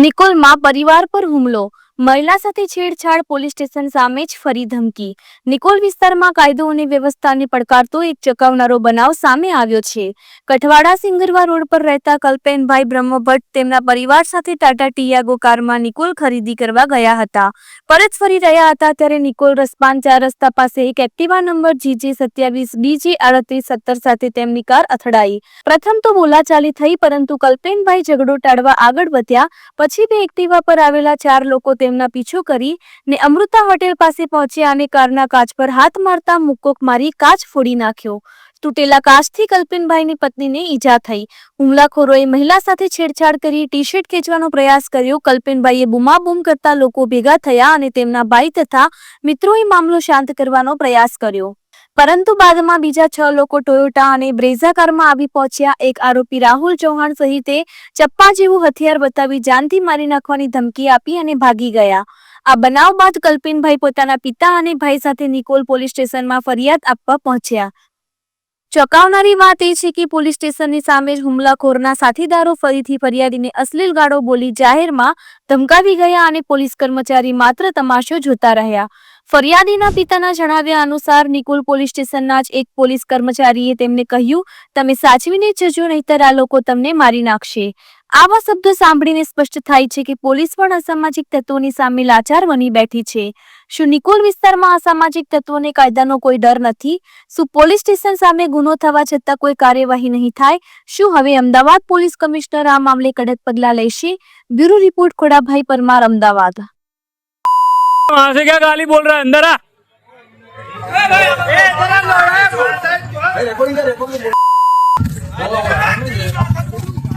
નિકોલમાં પરિવાર પર હુમલો મહિલા સાથે છેડછાડ પોલીસ સ્ટેશન સામે જ ફરી ધમકી. નિકોલ વિસ્તારમાં કાયદો અને વ્યવસ્થાને પડકારતો એક ચકાવનારો બનાવ સામે આવ્યો છે. કઠવાડા સિંગરવા રોડ પર રહેતા કલ્પેનભાઈ બ્રહ્મભટ્ટ તેમના પરિવાર સાથે ટાટા ટિયાગો કારમાં નિકોલ ખરીદી કરવા ગયા હતા. પરત ફરી રહ્યા હતા ત્યારે નિકોલ રસ્પાન ચાર રસ્તા પાસે એક એક્ટિવા નંબર જીજે સત્યાવીસ બીજી આડત્રીસ, સત્તર સાથે તેમની કાર અથડાઈ. પ્રથમ તો બોલાચાલી થઈ પરંતુ કલ્પેનભાઈ ઝઘડો ટાળવા આગળ વધ્યા. પછી બે એક્ટિવા પર આવેલા ચાર લોકો તેમના પીછો કરી ને અમૃતા હોટેલ પાસે પહોંચ્યા અને કારના કાચ પર હાથ મારતા મુક્કોક મારી કાચ ફોડી નાખ્યો. તૂટેલા કાચથી કલ્પેનભાઈની પત્નીને ઈજા થઈ. હુમલાખોરોએ મહિલા સાથે છેડછાડ કરી ટી શર્ટ ખેંચવાનો પ્રયાસ કર્યો. કલ્પેનભાઈએ બૂમાબૂમ કરતા લોકો ભેગા થયા અને તેમના ભાઈ તથા મિત્રોએ મામલો શાંત કરવાનો પ્રયાસ કર્યો. પરંતુ બાદમાં બીજા છ લોકો ટોયોટા અને બ્રેઝા કારમાં આવી પહોંચ્યા. એક આરોપી રાહુલ ચૌહાણ સહિતે ચપ્પા જેવું હથિયાર બતાવી જાનથી મારી નાખવાની ધમકી આપી અને ભાગી ગયા. આ બનાવ બાદ કલ્પિનભાઈ પોતાના પિતા અને ભાઈ સાથે નિકોલ પોલીસ સ્ટેશનમાં ફરિયાદ આપવા પહોંચ્યા. ચોંકાવનારી વાત એ છે કે પોલીસ સ્ટેશનની સામે જ હુમલાખોરના સાથીદારો ફરીથી ફરિયાદીને અશ્લીલ ગાળો બોલી જાહેરમાં ધમકાવી ગયા અને પોલીસ કર્મચારી માત્ર તમાશો જોતા રહ્યા. ફરિયાદીના પિતાના જણાવ્યા અનુસાર નિકુલ પોલીસ સ્ટેશનના જ એક પોલીસ કર્મચારીએ તેમને કહ્યું, તમે સાચવીને જજો, નહીતર આ લોકો તમને મારી નાખશે. આવા શબ્દો સાંભળીને સ્પષ્ટ થાય છે કે પોલીસ પણ અસામાજિક તત્વોની સામે લાચાર બની બેઠી છે. શું નિકોલ વિસ્તારમાં અસામાજિક તત્વોને કાયદાનો કોઈ ડર નથી? શું પોલીસ સ્ટેશન સામે ગુનો થવા છતાં કોઈ કાર્યવાહી નહીં થાય? શું હવે અમદાવાદ પોલીસ કમિશનર આ મામલે કડક પગલાં લેશે? Bureau report Khodabhai Parmar, Ahmedabad. वहां से क्या गाली बोल रहा है अंदर आ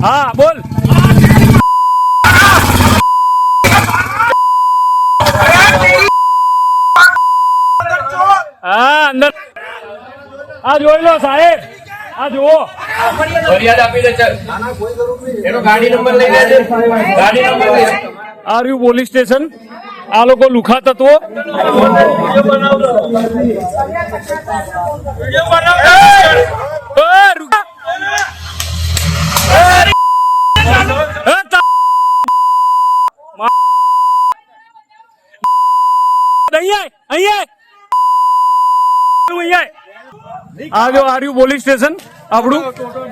हाँ बोल હા અંદર આ જોઈ લો સાહેબ આ જુઓ ફરિયાદ આપી દે ચાલ એનો ગાડી નંબર લઈ લેજે ગાડી નંબર લઈ લે. આ રહ્યું પોલીસ સ્ટેશન આ લોકો લુખા તત્વો? એ, રૂક- એ, તા- મા- અહીંયા આય, અહીંયા આય. આ જો આ પોલીસ સ્ટેશન આપણું.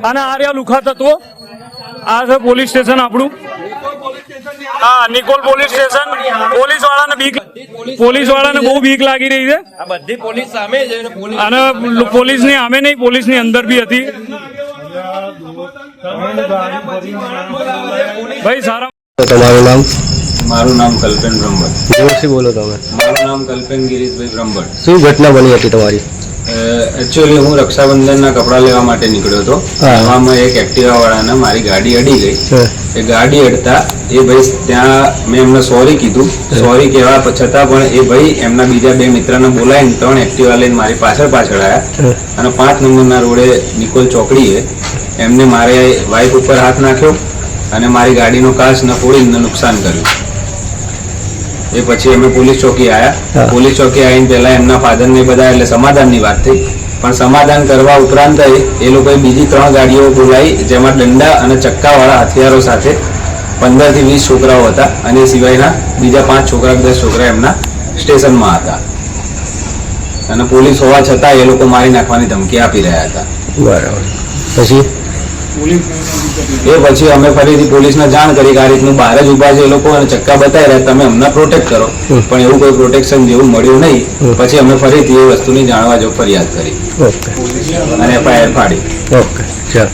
અને આર્યા લુખા તત્વો. આ છે પોલીસ સ્ટેશન આપણું. હા નિકોલ પોલીસ સ્ટેશન. પોલીસ વાળાને બીક પોલીસ વાળાને બહુ બીક લાગી રહી છે. બધી પોલીસ સામે છે અને પોલીસની સામે નહીં પોલીસની અંદર બી હતી. ભાઈ સારા તમારું નામ? મારું નામ કલ્પેન બ્રહ્મભટ્ટ. જોરથી બોલો તમે? મારું નામ કલ્પેન ગિરીશભાઈ બ્રહ્મભટ્ટ. શું ઘટના બની હતી તમારી? એકચ્યુઅલી હું રક્ષાબંધનના કપડાં લેવા માટે નીકળ્યો હતો. હા. એવામાં એક એક્ટિવા વાળાને મારી ગાડી અડી ગઈ. એ ગાડી અડતા એ ભાઈ ત્યાં મેં એમને સોરી કીધું. સોરી કહેવા છતાં પણ એ ભાઈ એમના બીજા બે મિત્રને બોલાવીને ત્રણ એક્ટિવા લઈને મારી પાછળ પાછળ આવ્યા અને પાંચ નંબરના રોડે નિકોલ ચોકડીએ એમને મારે વાઇફ ઉપર હાથ નાખ્યો અને મારી ગાડીનો કાચ ન ફોડીને નુકસાન કર્યું. એ પછી અમે પોલીસ ચોકી આવ્યા પોલીસ ચોકી આવીને પહેલા એમના ફાધરને બધા એટલે સમાધાનની વાત થઈ. પણ સમાધાન કરવા ઉપરાંત એ લોકોએ બીજી ત્રણ ગાડીઓ બોલાવી જેમાં દંડા અને ચક્કાવાળા હથિયારો સાથે પંદરથી વીસ છોકરાઓ હતા અને એ સિવાયના બીજા પાંચ છોકરા દસ છોકરા એમના સ્ટેશનમાં હતા. અને પોલીસ હોવા છતાં એ લોકો મારી નાખવાની ધમકી આપી રહ્યા હતા. બરાબર. પછી? એ પછી અમે ફરીથી પોલીસને જાણ કરી કે આ રીતનું બહાર જ ઊભા છે એ લોકો અને ચક્કા બતાવી રહ્યા તમે અમને પ્રોટેક્ટ કરો. પણ એવું કોઈ પ્રોટેક્શન જેવું મળ્યું નહીં. પછી અમે ફરીથી એ વસ્તુની જાણવા જો ફરિયાદ કરી. અને એફઆઈઆર ફાડી. ઓકે ચાલો.